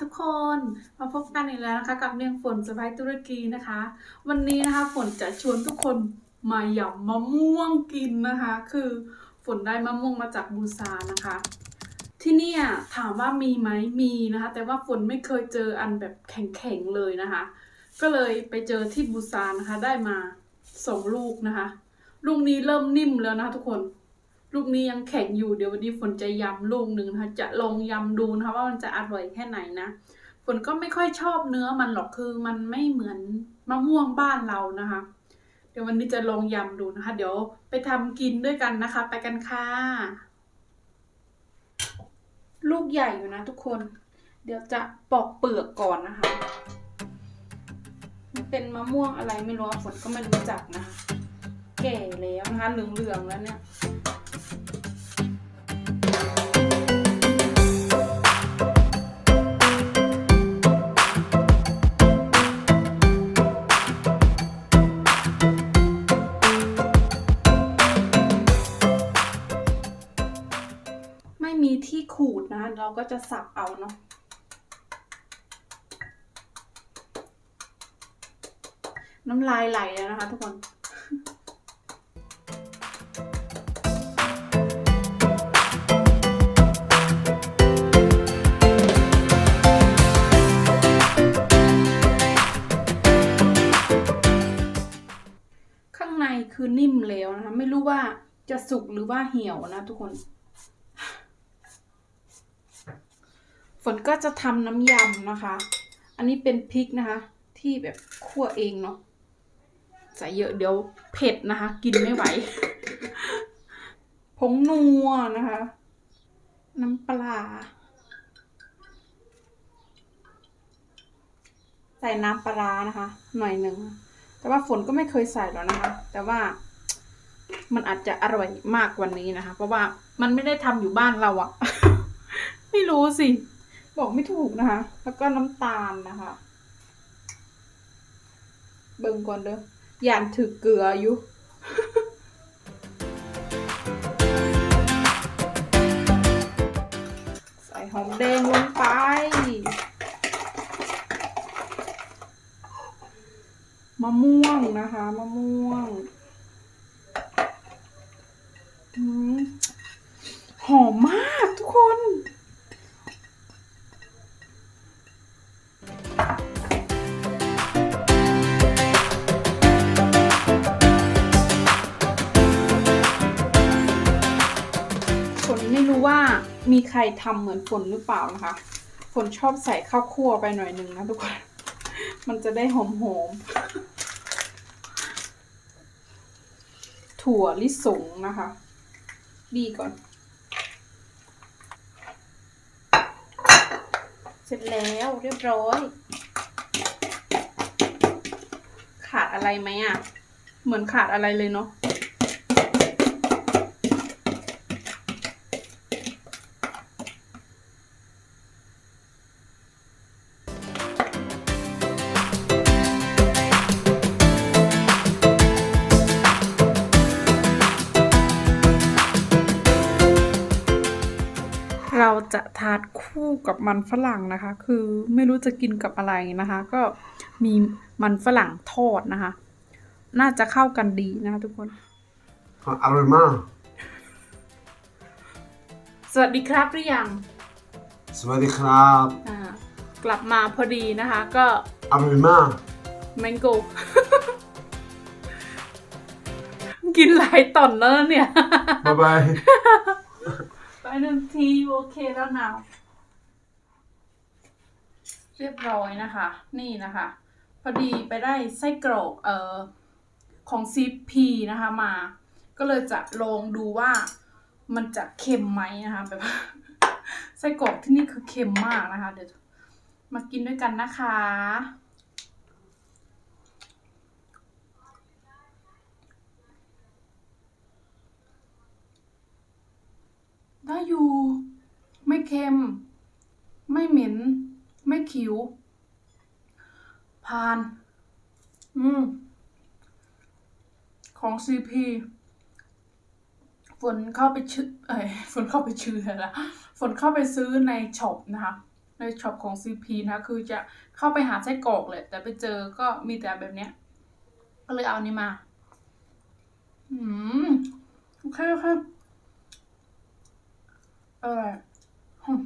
ทุกคนมาพบกันอีกแล้วนะคะกับเนียงฝนสบายตุรกีนะคะ วันนี้นะคะฝนจะชวนทุกคนมาหยำมะม่วงกินนะคะ คือฝนได้มะม่วงมาจากบูซานนะคะ ที่เนี่ยถามว่ามีไหมมีนะคะ แต่ว่าฝนไม่เคยเจออันแบบแข็งๆเลยนะคะ ก็เลยไปเจอที่บูซานนะคะได้มาสองลูกนะคะลูกนี้เริ่มนิ่มแล้วนะคะทุกคน ลูกนี้ยังแข็งอยู่เดี๋ยววันนี้ฝนจะยำลูกหนึ่งนะคะจะลองยำดูนะคะว่ามันจะอร่อยแค่ไหนนะฝนก็ไม่ค่อยชอบเนื้อมันหรอกคือมันไม่เหมือนมะม่วงบ้านเรานะคะ เดี๋ยววันนี้จะลองยำดูนะคะ เดี๋ยวไปทำกินด้วยกันนะคะ ไปกันค่ะลูกใหญ่อยู่นะทุกคน เดี๋ยวจะปอกเปลือกก่อนนะคะมันเป็นมะม่วงอะไรไม่รู้ฝนก็ไม่รู้จักนะคะแก่แล้วนะคะเหลืองๆแล้วเนี่ย เราก็จะสับเอาเนาะน้ำลายไหลแล้วนะคะทุกคนข้างในคือนิ่มแล้วนะคะ ไม่รู้ว่าจะสุกหรือว่าเหี่ยวนะทุกคน ฝนก็จะทำน้ำยำนะคะ อันนี้เป็นพริกนะคะ ที่แบบคั่วเองเนาะใส่เยอะเดี๋ยวเผ็ดนะคะ กินไม่ไหว ผงนัวนะคะ น้ำปลา ใส่น้ำปลานะคะ หน่อยหนึ่ง แต่ว่าฝนก็ไม่เคยใส่หรอกนะคะ แต่ว่ามันอาจจะอร่อยมากกว่านี้นะคะ เพราะว่ามันไม่ได้ทำอยู่บ้านเราอะไม่รู้สิ บอกไม่ถูกนะคะ แล้วก็น้ำตาลนะคะ เบิ่งก่อนเด้อยานถือเกลืออยู่ใส่หอมแดงลงไป มะม่วงนะคะ มะม่วงหอมมากทุกคน มีใครทำเหมือนฝนหรือเปล่านะคะ ฝนชอบใส่ข้าวคั่วไปหน่อยหนึ่งนะทุกคน มันจะได้หอมๆถั่วลิสงนะคะบีก่อน เสร็จแล้วเรียบร้อย ขาดอะไรไหมอะ เหมือนขาดอะไรเลยเนาะ เราจะทานคู่กับมันฝรั่งนะคะ คือไม่รู้จะกินกับอะไรนะคะ ก็มีมันฝรั่งทอดนะคะ น่าจะเข้ากันดีนะคะทุกคน อร่อยมาก สวัสดีครับหรือยัง สวัสดีครับ อ่ากลับมาพอดีนะคะ ก็อร่อยมากแมงโก กินหลายตอนแล้วเนี่ย บ๊ายบาย ไปหนึ่งทีโอเคแล้วนะเรียบร้อยนะคะ นี่นะคะ พอดีไปได้ไส้กรอกเอ่อของซีพีนะคะมา ก็เลยจะลองดูว่ามันจะเค็มไหมนะคะแบบไส้กรอกที่นี่คือเค็มมากนะคะ เดี๋ยวมากินด้วยกันนะคะ ได้อยู่ ไม่เค็ม ไม่เหม็น ไม่ขิว ผ่าน อืม ของซีพีฝนเข้าไปชื่อเอ้ยฝนเข้าไปชื่อแล้วฝนเข้าไปซื้อในช็อปนะคะ ในช็อปของ CP นะคะคือจะเข้าไปหาไส้กรอกแหละแต่ไปเจอก็มีแต่แบบเนี้ย ก็เลยเอานนี้มา อืม โอเคโอเค อออืม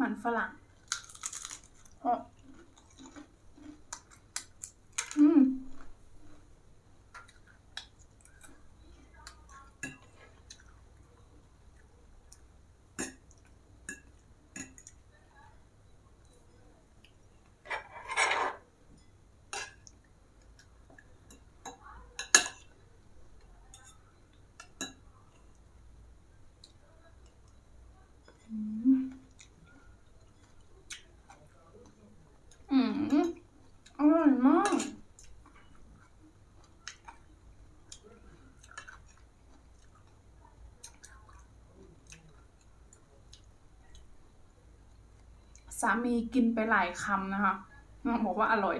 มันฝรั่งเพราะอืม อืมอร่อยมาก สามีกินไปหลายคำนะคะบอกว่าอร่อย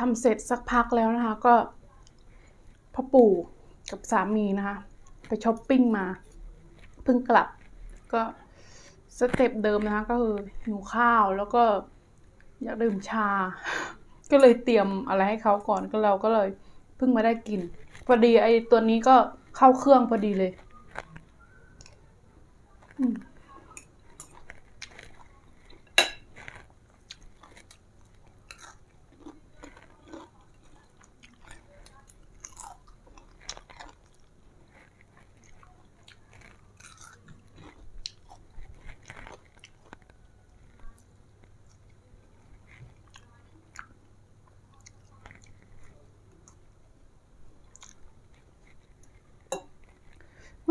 ทำเสร็จสักพักแล้วนะคะก็พ่อปู่กับสามีนะคะ ไปช้อปปิ้งมาเพิ่งกลับก็สเต็ปเดิมนะคะก็คือหิวข้าวแล้วก็อยากดื่มชา ก็เลยเตรียมอะไรให้เขาก่อนก็เราก็เลยเพิ่งมาได้กินพอดีไอ้ตัวนี้ก็เข้าเครื่องพอดีเลย อืม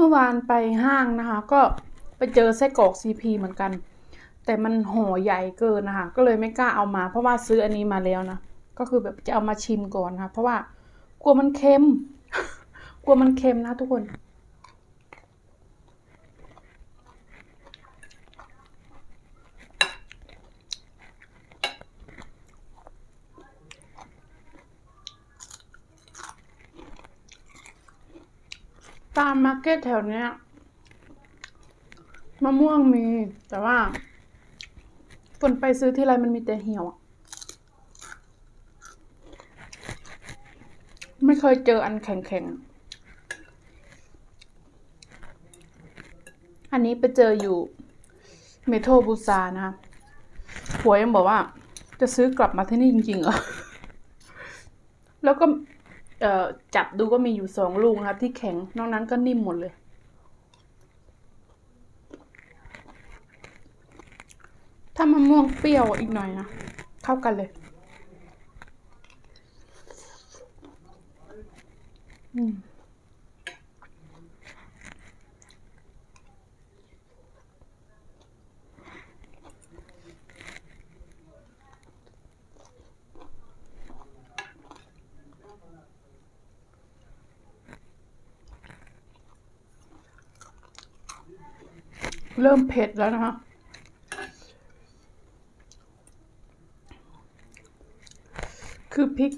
อวานไปห้างนะคะ ก็ไปเจอไส้กรอกซีพีเหมือนกัน แต่มันห่อใหญ่เกินนะคะ ก็เลยไม่กล้าเอามา เพราะว่าซื้ออันนี้มาแล้วนะ ก็คือแบบจะเอามาชิมก่อนนะคะเพราะว่ากลัวมันเค็ม กลัวมันเค็มนะทุกคน ตามมาร์เก็ตแถวเนี้ยมะม่วงมี แต่ว่าคนไปซื้อที่ไรมันมีแต่เหี่ยว ไม่เคยเจออันแข็งๆ อันนี้ไปเจออยู่เมโทรบูซานะคะผัวยังบอกว่า จะซื้อกลับมาที่นี่จริงๆเหรอ แล้วก็ จับดูก็มีอยู่สองลูกนะคะที่แข็งนอกนั้นก็นิ่มหมดเลย ถ้ามะม่วงเปรี้ยวอีกหน่อยนะ เข้ากันเลย อืม เริ่มเผ็ดแล้วนะคะคือพริก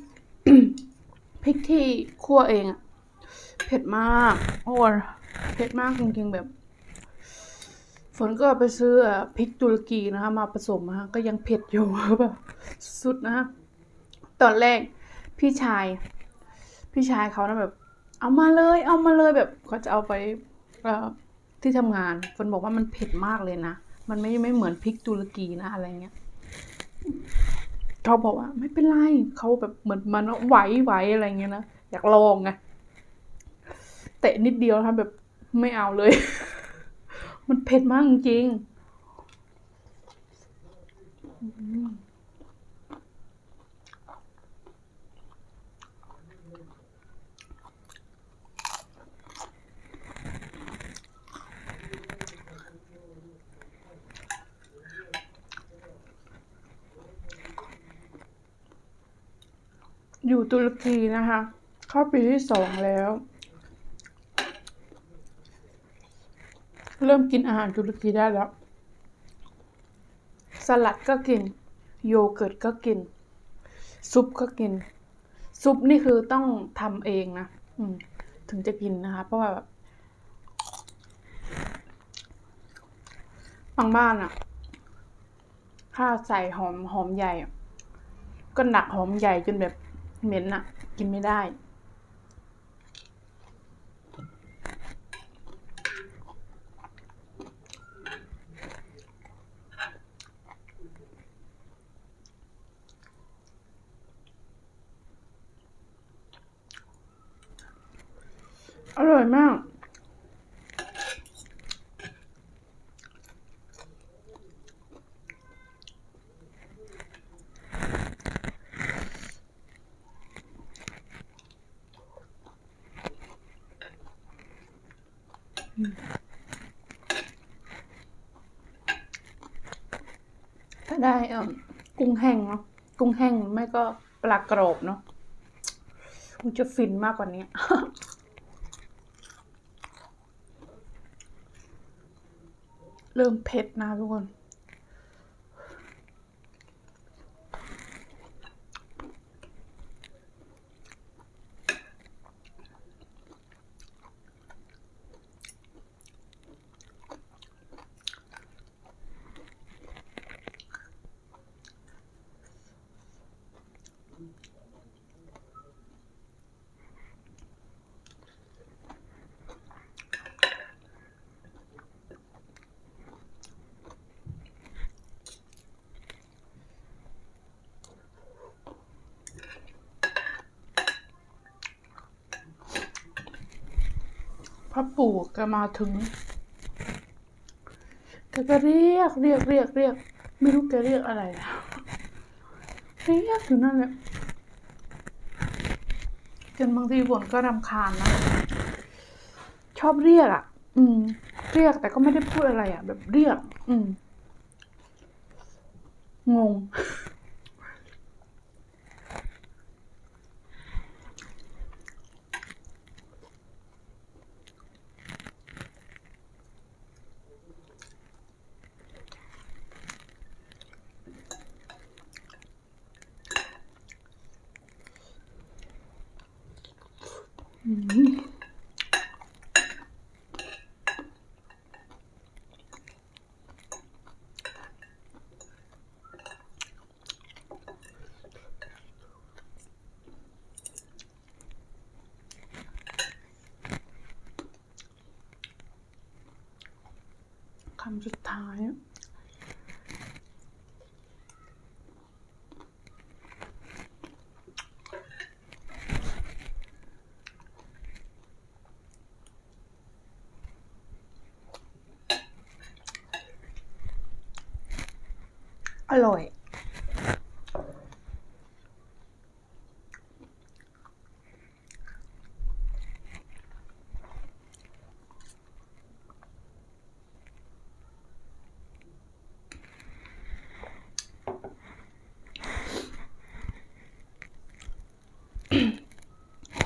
พริกที่คั่วเองอะเผ็ดมาก โอ้เผ็ดมากจริงๆแบบ ฝนก็ไปซื้อพริกตุรกีนะคะ มาผสมนะคะก็ยังเผ็ดอยู่แบบสุดนะะตอนแรกพี่ชาย พี่ชายเขานะแบบ เอามาเลย เอามาเลยแบบเขาจะเอาไปเอ่อ ที่ทำงานฝนบอกว่ามันเผ็ดมากเลยนะ มันไม่ไม่เหมือนพริกตุรกีนะอะไรเงี้ยเขาบอกว่า ไม่เป็นไรเขาแบบเหมือนมันไหวไหวอะไรเงี้ยนะอยากลองไงเตะนิดเดียวนะคะแบบไม่เอาเลย มันเผ็ดมากจริงๆ อยู่ตุรกีนะคะ เข้าปีที่สองแล้ว เริ่มกินอาหารตุรกีได้แล้ว สลัดก็กิน โยเกิร์ตก็กิน ซุปก็กิน ซุปนี่คือต้องทำเองนะถึงจะกินนะคะ เพราะว่าแบบบางบ้านอะถ้าใส่หอมหอมใหญ่ ก็หนักหอมใหญ่จนแบบ เหม็นอะกินไม่ได้ อร่อยมาก ถ้าได้เออกุ้ งแห้งเนาะกุ้งแห้งไม่ก็ปลากรอบเนาะมันจะฟินมากกว่านี้เริ่มเผ็ดนะทุกคน พ่อปู่แกมาถึงแกก็เรียกเรียกเรียกเรียก ไม่รู้แกเรียกอะไรเรียกอยู่นั่นแหละจนบางทีฝนก็รำคาญนะชอบเรียกอะ อืม เรียกแต่ก็ไม่ได้พูดอะไรอะ แบบเรียก อืม งง อืมคำสุดท้าย อร่อย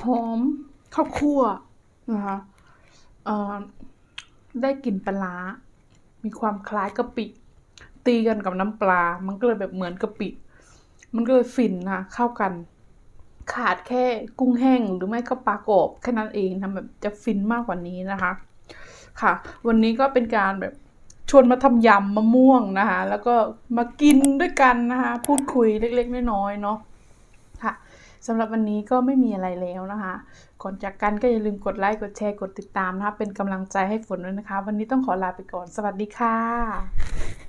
หอมข้าว คั่วนะคะเอ่อได้กลิ่นปลา มีความคล้ายกะปิ ตีกันกับน้ำปลา มันก็เลยแบบเหมือนกะปิ มันก็เลยฟินนะเข้ากัน ขาดแค่กุ้งแห้งหรือไม่ก็ปลากรอบแค่นั้นเองทำแบบจะฟินมากกว่านี้นะคะ ค่ะ วันนี้ก็เป็นการแบบชวนมาทำยำมะม่วงนะคะ แล้วก็มากินด้วยกันนะคะ พูดคุยเล็กๆน้อยๆเนาะ สำหรับวันนี้ก็ไม่มีอะไรแล้วนะคะ ก่อนจากกันก็อย่าลืมกดไลค์กดแชร์กดติดตามนะคะ เป็นกำลังใจให้ฝนด้วยนะคะ วันนี้ต้องขอลาไปก่อนสวัสดีค่ะ